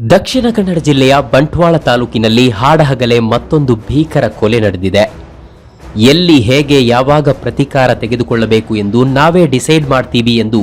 ದಕ್ಷಿಣ ಕನ್ನಡ ಜಿಲ್ಲೆಯ ಬಂಟ್ವಾಳ ತಾಲೂಕಿನಲ್ಲಿ ಹಾಡಹಗಲೆ ಮತ್ತೊಂದು ಭೀಕರ ಕೊಲೆ ನಡೆದಿದೆ. ಎಲ್ಲಿ ಹೇಗೆ ಯಾವಾಗ ಪ್ರತೀಕಾರ ತೆಗೆದುಕೊಳ್ಳಬೇಕು ಎಂದು ನಾವೇ ಡಿಸೈಡ್ ಮಾಡ್ತೀವಿ ಎಂದು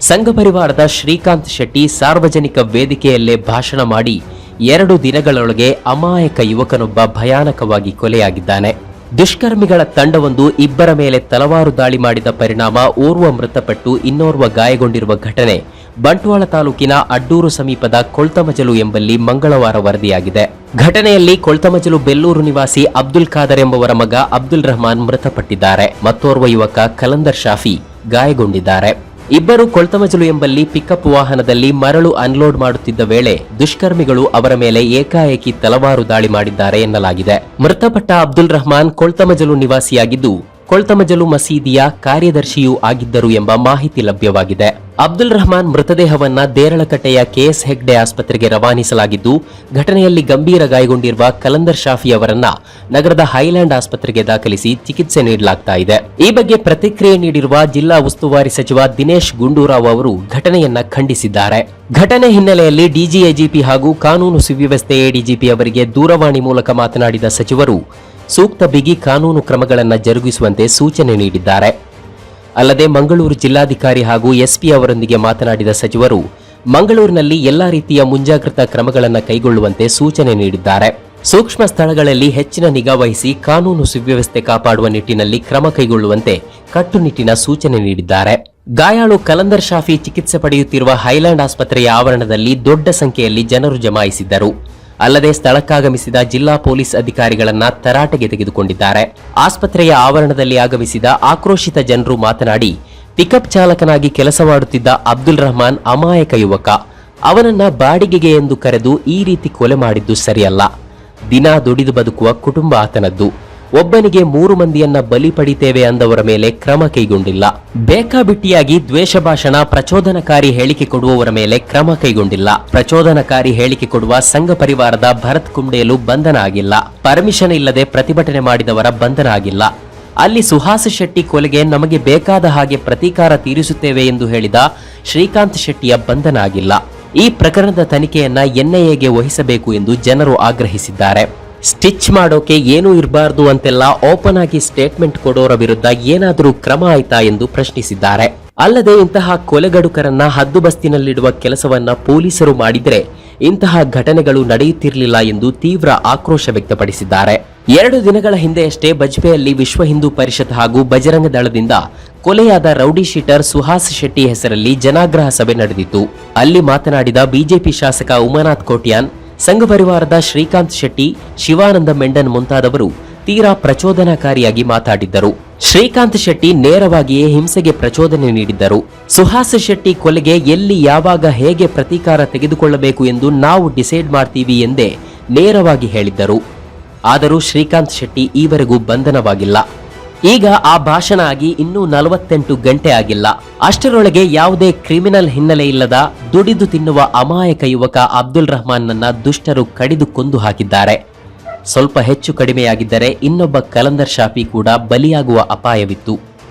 ಸಂಘ ಪರಿವಾರದ ಶ್ರೀಕಾಂತ್ ಶೆಟ್ಟಿ ಸಾರ್ವಜನಿಕ ವೇದಿಕೆಯಲ್ಲೇ ಭಾಷಣ ಮಾಡಿ ಎರಡು ದಿನಗಳೊಳಗೆ ಅಮಾಯಕ ಯುವಕನೊಬ್ಬ ಭಯಾನಕವಾಗಿ ಕೊಲೆಯಾಗಿದ್ದಾನೆ. ದುಷ್ಕರ್ಮಿಗಳ ತಂಡವೊಂದು ಇಬ್ಬರ ಮೇಲೆ ತಲವಾರು ದಾಳಿ ಮಾಡಿದ ಪರಿಣಾಮ ಓರ್ವ ಮೃತಪಟ್ಟು ಇನ್ನೋರ್ವ ಗಾಯಗೊಂಡಿರುವ ಘಟನೆ. ಬಂಟ್ವಾಳ ತಾಲೂಕಿನ ಅಡ್ಡೂರು ಸಮೀಪದ ಕೊಳ್ತಮಜಲು ಎಂಬಲ್ಲಿ ಮಂಗಳವಾರ ವರದಿಯಾಗಿದೆ. ಘಟನೆಯಲ್ಲಿ ಕೊಳ್ತಮಜಲು ಬೆಲ್ಲೂರು ನಿವಾಸಿ ಅಬ್ದುಲ್ ಖಾದರ್ ಎಂಬವರ ಮಗ ಅಬ್ದುಲ್ ರಹಮಾನ್ ಮೃತಪಟ್ಟಿದ್ದಾರೆ. ಮತ್ತೋರ್ವ ಯುವಕ ಕಲಂದರ್ ಶಾಫಿ ಗಾಯಗೊಂಡಿದ್ದಾರೆ. ಇಬ್ಬರು ಕೊಳ್ತಮಜಲು ಎಂಬಲ್ಲಿ ಪಿಕಪ್ ವಾಹನದಲ್ಲಿ ಮರಳು ಅನ್ಲೋಡ್ ಮಾಡುತ್ತಿದ್ದ ವೇಳೆ ದುಷ್ಕರ್ಮಿಗಳು ಅವರ ಮೇಲೆ ಏಕಾಏಕಿ ತಲವಾರು ದಾಳಿ ಮಾಡಿದ್ದಾರೆ ಎನ್ನಲಾಗಿದೆ. ಮೃತಪಟ್ಟ ಅಬ್ದುಲ್ ರಹಮಾನ್ ಕೊಳ್ತಮಜಲು ನಿವಾಸಿಯಾಗಿದ್ದು, ಕೊಳ್ತಮಜಲು ಮಸೀದಿಯ ಕಾರ್ಯದರ್ಶಿಯೂ ಆಗಿದ್ದರು ಎಂಬ ಮಾಹಿತಿ ಲಭ್ಯವಾಗಿದೆ. ಅಬ್ದುಲ್ ರಹಮಾನ್ ಮೃತದೇಹವನ್ನ ದೇರಳಕಟ್ಟೆಯ ಕೆಎಸ್ ಹೆಗ್ಡೆ ಆಸ್ಪತ್ರೆಗೆ ರವಾನಿಸಲಾಗಿದ್ದು, ಘಟನೆಯಲ್ಲಿ ಗಂಭೀರ ಗಾಯಗೊಂಡಿರುವ ಕಲಂದರ್ ಶಾಫಿ ಅವರನ್ನ ನಗರದ ಹೈಲ್ಯಾಂಡ್ ಆಸ್ಪತ್ರೆಗೆ ದಾಖಲಿಸಿ ಚಿಕಿತ್ಸೆ ನೀಡಲಾಗ್ತಾ ಇದೆ. ಈ ಬಗ್ಗೆ ಪ್ರತಿಕ್ರಿಯೆ ನೀಡಿರುವ ಜಿಲ್ಲಾ ಉಸ್ತುವಾರಿ ಸಚಿವ ದಿನೇಶ್ ಗುಂಡೂರಾವ್ ಅವರು ಘಟನೆಯನ್ನ ಖಂಡಿಸಿದ್ದಾರೆ. ಘಟನೆ ಹಿನ್ನೆಲೆಯಲ್ಲಿ ಡಿಜಿಎಜಿಪಿ ಹಾಗೂ ಕಾನೂನು ಸುವ್ಯವಸ್ಥೆ ಎಡಿಜಿಪಿ ಅವರಿಗೆ ದೂರವಾಣಿ ಮೂಲಕ ಮಾತನಾಡಿದ ಸಚಿವರು, ಸೂಕ್ತ ಬಿಗಿ ಕಾನೂನು ಕ್ರಮಗಳನ್ನು ಜರುಗಿಸುವಂತೆ ಸೂಚನೆ ನೀಡಿದ್ದಾರೆ. ಅಲ್ಲದೆ ಮಂಗಳೂರು ಜಿಲ್ಲಾಧಿಕಾರಿ ಹಾಗೂ ಎಸ್ಪಿ ಅವರೊಂದಿಗೆ ಮಾತನಾಡಿದ ಸಚಿವರು, ಮಂಗಳೂರಿನಲ್ಲಿ ಎಲ್ಲಾ ರೀತಿಯ ಮುಂಜಾಗ್ರತಾ ಕ್ರಮಗಳನ್ನು ಕೈಗೊಳ್ಳುವಂತೆ ಸೂಚನೆ ನೀಡಿದ್ದಾರೆ. ಸೂಕ್ಷ್ಮ ಸ್ಥಳಗಳಲ್ಲಿ ಹೆಚ್ಚಿನ ನಿಗಾ ವಹಿಸಿ ಕಾನೂನು ಸುವ್ಯವಸ್ಥೆ ಕಾಪಾಡುವ ನಿಟ್ಟಿನಲ್ಲಿ ಕ್ರಮ ಕೈಗೊಳ್ಳುವಂತೆ ಕಟ್ಟುನಿಟ್ಟಿನ ಸೂಚನೆ ನೀಡಿದ್ದಾರೆ. ಗಾಯಾಳು ಕಲಂದರ್ ಶಾಫಿ ಚಿಕಿತ್ಸೆ ಪಡೆಯುತ್ತಿರುವ ಹೈಲ್ಯಾಂಡ್ ಆಸ್ಪತ್ರೆಯ ಆವರಣದಲ್ಲಿ ದೊಡ್ಡ ಸಂಖ್ಯೆಯಲ್ಲಿ ಜನರು ಜಮಾಯಿಸಿದ್ದರು. ಅಲ್ಲದೆ ಸ್ಥಳಕ್ಕಾಗಮಿಸಿದ ಜಿಲ್ಲಾ ಪೊಲೀಸ್ ಅಧಿಕಾರಿಗಳನ್ನ ತರಾಟೆಗೆ ತೆಗೆದುಕೊಂಡಿದ್ದಾರೆ. ಆಸ್ಪತ್ರೆಯ ಆವರಣದಲ್ಲಿ ಆಗಮಿಸಿದ ಆಕ್ರೋಶಿತ ಜನರು ಮಾತನಾಡಿ, ಪಿಕಪ್ ಚಾಲಕನಾಗಿ ಕೆಲಸ ಮಾಡುತ್ತಿದ್ದ ಅಬ್ದುಲ್ ರಹಮಾನ್ ಅಮಾಯಕ ಯುವಕ. ಅವನನ್ನ ಬಾಡಿಗೆಗೆ ಎಂದು ಕರೆದು ಈ ರೀತಿ ಕೊಲೆ ಮಾಡಿದ್ದು ಸರಿಯಲ್ಲ. ದಿನ ದುಡಿದು ಬದುಕುವ ಕುಟುಂಬ ಆತನದ್ದು. ಒಬ್ಬನಿಗೆ ಮೂರು ಮಂದಿಯನ್ನ ಬಲಿ ಪಡಿತೇವೆ ಅಂದವರ ಮೇಲೆ ಕ್ರಮ ಕೈಗೊಂಡಿಲ್ಲ. ಬೇಕಾಬಿಟ್ಟಿಯಾಗಿ ದ್ವೇಷ ಭಾಷಣ ಪ್ರಚೋದನಕಾರಿ ಹೇಳಿಕೆ ಕೊಡುವವರ ಮೇಲೆ ಕ್ರಮ ಕೈಗೊಂಡಿಲ್ಲ. ಪ್ರಚೋದನಕಾರಿ ಹೇಳಿಕೆ ಕೊಡುವ ಸಂಘ ಪರಿವಾರದ ಭರತ್ ಕುಂಡೇಲು ಬಂಧನ ಆಗಿಲ್ಲ. ಪರ್ಮಿಷನ್ ಇಲ್ಲದೆ ಪ್ರತಿಭಟನೆ ಮಾಡಿದವರ ಬಂಧನ ಆಗಿಲ್ಲ. ಅಲ್ಲಿ ಸುಹಾಸ ಶೆಟ್ಟಿ ಕೊಲೆಗೆ ನಮಗೆ ಬೇಕಾದ ಹಾಗೆ ಪ್ರತೀಕಾರ ತೀರಿಸುತ್ತೇವೆ ಎಂದು ಹೇಳಿದ ಶ್ರೀಕಾಂತ್ ಶೆಟ್ಟಿಯ ಬಂಧನ ಆಗಿಲ್ಲ. ಈ ಪ್ರಕರಣದ ತನಿಖೆಯನ್ನ ಎನ್ಐಎಗೆ ವಹಿಸಬೇಕು ಎಂದು ಜನರು ಆಗ್ರಹಿಸಿದ್ದಾರೆ. ಸ್ಟಿಚ್ ಮಾಡೋಕೆ ಏನೂ ಇರಬಾರ್ದು ಅಂತೆಲ್ಲ ಓಪನ್ ಆಗಿ ಸ್ಟೇಟ್ಮೆಂಟ್ ಕೊಡೋರ ವಿರುದ್ಧ ಏನಾದರೂ ಕ್ರಮ ಆಯ್ತಾ ಎಂದು ಪ್ರಶ್ನಿಸಿದ್ದಾರೆ. ಅಲ್ಲದೆ ಇಂತಹ ಕೊಲೆಗಡುಕರನ್ನ ಹದ್ದುಬಸ್ತಿನಲ್ಲಿಡುವ ಕೆಲಸವನ್ನ ಪೊಲೀಸರು ಮಾಡಿದರೆ ಇಂತಹ ಘಟನೆಗಳು ನಡೆಯುತ್ತಿರಲಿಲ್ಲ ಎಂದು ತೀವ್ರ ಆಕ್ರೋಶ ವ್ಯಕ್ತಪಡಿಸಿದ್ದಾರೆ. ಎರಡು ದಿನಗಳ ಹಿಂದೆಯಷ್ಟೇ ಬಜ್ಪೆಯಲ್ಲಿ ವಿಶ್ವ ಹಿಂದೂ ಪರಿಷತ್ ಹಾಗೂ ಬಜರಂಗ ದಳದಿಂದ ಕೊಲೆಯಾದ ರೌಡಿ ಶೀಟರ್ ಸುಹಾಸ್ ಶೆಟ್ಟಿ ಹೆಸರಲ್ಲಿ ಜನಾಗ್ರಹ ಸಭೆ ನಡೆದಿತ್ತು. ಅಲ್ಲಿ ಮಾತನಾಡಿದ ಬಿಜೆಪಿ ಶಾಸಕ ಉಮಾನಾಥ್ ಕೋಟ್ಯಾನ್ ಸಂಘ ಪರಿವಾರದ ಶ್ರೀಕಾಂತ್ ಶೆಟ್ಟಿ, ಶಿವಾನಂದ ಮೆಂಡನ್ ಮುಂತಾದವರು ತೀರಾ ಪ್ರಚೋದನಾಕಾರಿಯಾಗಿ ಮಾತಾಡಿದ್ದರು. ಶ್ರೀಕಾಂತ್ ಶೆಟ್ಟಿ ನೇರವಾಗಿಯೇ ಹಿಂಸೆಗೆ ಪ್ರಚೋದನೆ ನೀಡಿದ್ದರು. ಸುಹಾಸ್ ಶೆಟ್ಟಿ ಕೊಲೆಗೆ ಎಲ್ಲಿ ಯಾವಾಗ ಹೇಗೆ ಪ್ರತೀಕಾರ ತೆಗೆದುಕೊಳ್ಳಬೇಕು ಎಂದು ನಾವು ಡಿಸೈಡ್ ಮಾಡ್ತೀವಿ ಎಂದೇ ನೇರವಾಗಿ ಹೇಳಿದ್ದರು. ಆದರೂ ಶ್ರೀಕಾಂತ್ ಶೆಟ್ಟಿ ಈವರೆಗೂ ಬಂಧನವಾಗಿಲ್ಲ. ಈಗ ಆ ಭಾಷಣ ಆಗಿ ಇನ್ನೂ ನಲವತ್ತೆಂಟು ಗಂಟೆ ಆಗಿಲ್ಲ. ಅಷ್ಟರೊಳಗೆ ಯಾವುದೇ ಕ್ರಿಮಿನಲ್ ಹಿನ್ನೆಲೆ ಇಲ್ಲದ ದುಡಿದು ತಿನ್ನುವ ಅಮಾಯಕ ಯುವಕ ಅಬ್ದುಲ್ ರಹಮಾನ್ನನ್ನ ದುಷ್ಟರು ಕಡಿದು ಕೊಂದು ಹಾಕಿದ್ದಾರೆ. ಸ್ವಲ್ಪ ಹೆಚ್ಚು ಕಡಿಮೆಯಾಗಿದ್ದರೆ ಇನ್ನೊಬ್ಬ ಕಲಂದರ್ ಶಾಫಿ ಕೂಡ ಬಲಿಯಾಗುವ ಅಪಾಯವಿತ್ತು.